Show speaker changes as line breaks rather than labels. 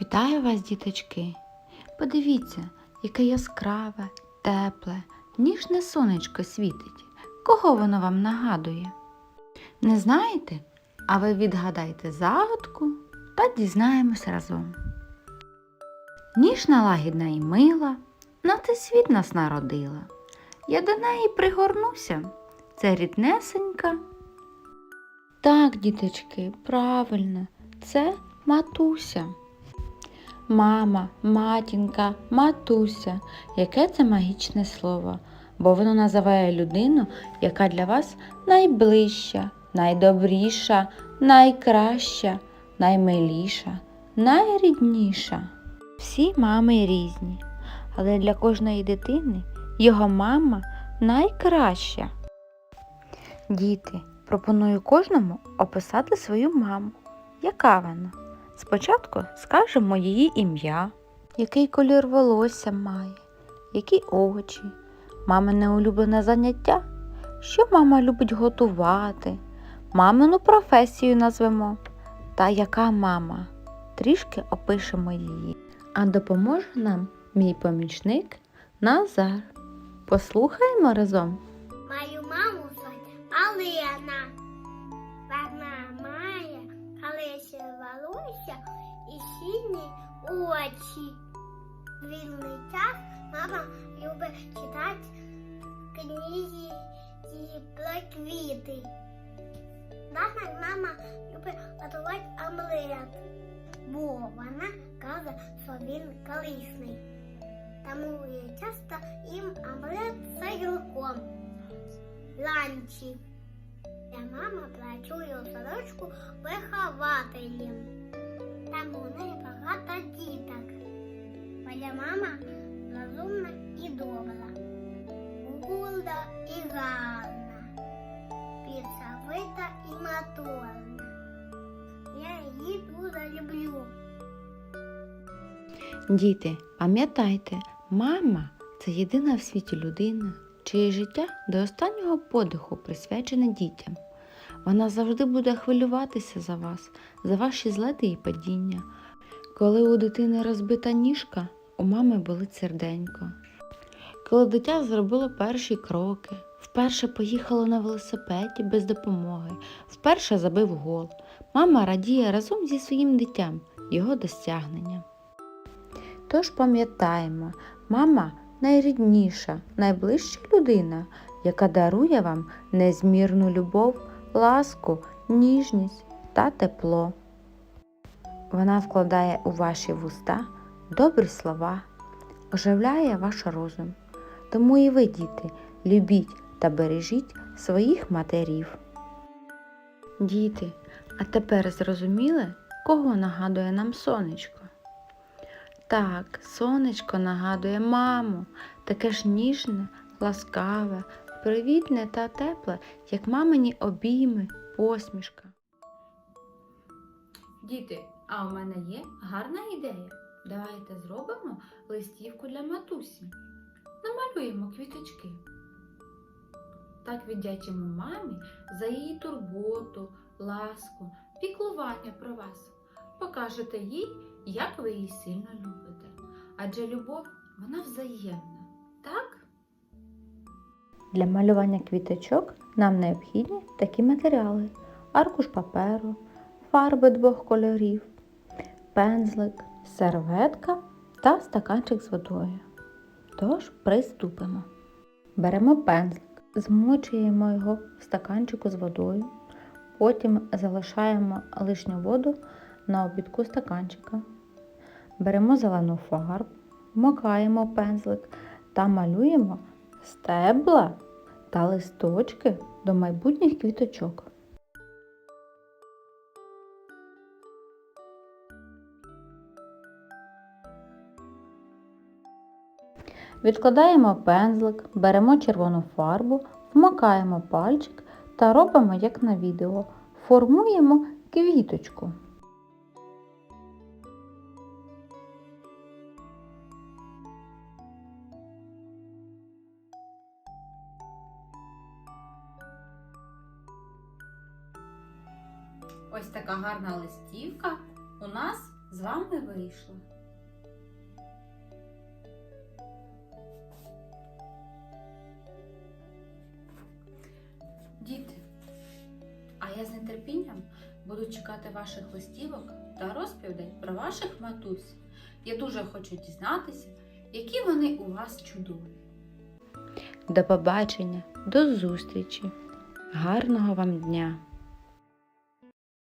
Вітаю вас, діточки! Подивіться, яке яскраве, тепле, ніжне сонечко світить. Кого воно вам нагадує? Не знаєте? А ви відгадайте загадку та дізнаємось разом. Ніжна лагідна і мила, на цей світ нас народила. Я до неї пригорнуся. Це ріднесенька. Так, діточки, правильно, це матуся. Мама, матінка, матуся. Яке це магічне слово, бо воно називає людину, яка для вас найближча, найдобріша, найкраща, наймиліша, найрідніша. Всі мами різні, але для кожної дитини його мама найкраща. Діти, пропоную кожному описати свою маму. Яка вона? Спочатку скажемо її ім'я, який колір волосся має, які очі, мамине улюблене заняття, що мама любить готувати, мамину професію назвемо. Та яка мама? Трішки опишемо її. А допоможе нам мій помічник Назар. Послухаємо разом.
Мою маму звати Алена. Вона має колись волосся сині очі. Вільний час мама любить читати книги і про. Також мама любить готувати омлет, бо вона каже, що він корисний. Тому я часто їм омлет з огірком. Ланчі. Я мама працює у садочку вихователем. Там у неї багато діток. Моя мама розумна і добра, горда і гарна, піцавита і моторна. Я її дуже люблю.
Діти, пам'ятайте, мама це єдина в світі людина, чиє життя до останнього подиху присвячене дітям. Вона завжди буде хвилюватися за вас, за ваші злети і падіння. Коли у дитини розбита ніжка, у мами болить серденько. Коли дитя зробило перші кроки, вперше поїхало на велосипеді без допомоги, вперше забив гол, мама радіє разом зі своїм дитям, його досягненням. Тож пам'ятаємо, мама найрідніша, найближча людина, яка дарує вам незмірну любов, ласку, ніжність та тепло. Вона вкладає у ваші вуста добрі слова, оживляє ваш розум. Тому і ви, діти, любіть та бережіть своїх матерів. Діти, а тепер зрозуміли, кого нагадує нам сонечко? Так, сонечко нагадує маму, таке ж ніжне, ласкаве, привітне та тепле, як мамині обійми, посмішка. Діти, а у мене є гарна ідея. Давайте зробимо листівку для матусі. Намалюємо квіточки. Так віддячимо мамі за її турботу, ласку, піклування про вас. Покажете їй, як ви її сильно любите. Адже любов вона взаємна, так? Для малювання квіточок нам необхідні такі матеріали: аркуш паперу, фарби двох кольорів, пензлик, серветка та стаканчик з водою. Тож приступимо. Беремо пензлик, змочуємо його в стаканчику з водою, потім залишаємо лишню воду на обідку стаканчика. Беремо зелену фарбу, вмикаємо пензлик та малюємо стебла та листочки до майбутніх квіточок. Відкладаємо пензлик, беремо червону фарбу, вмикаємо пальчик та робимо як на відео. Формуємо квіточку. Ось така гарна листівка у нас з вами вийшла. Діти, а я з нетерпінням буду чекати ваших листівок та розповідей про ваших матусь. Я дуже хочу дізнатися, які вони у вас чудові. До побачення, до зустрічі. Гарного вам дня!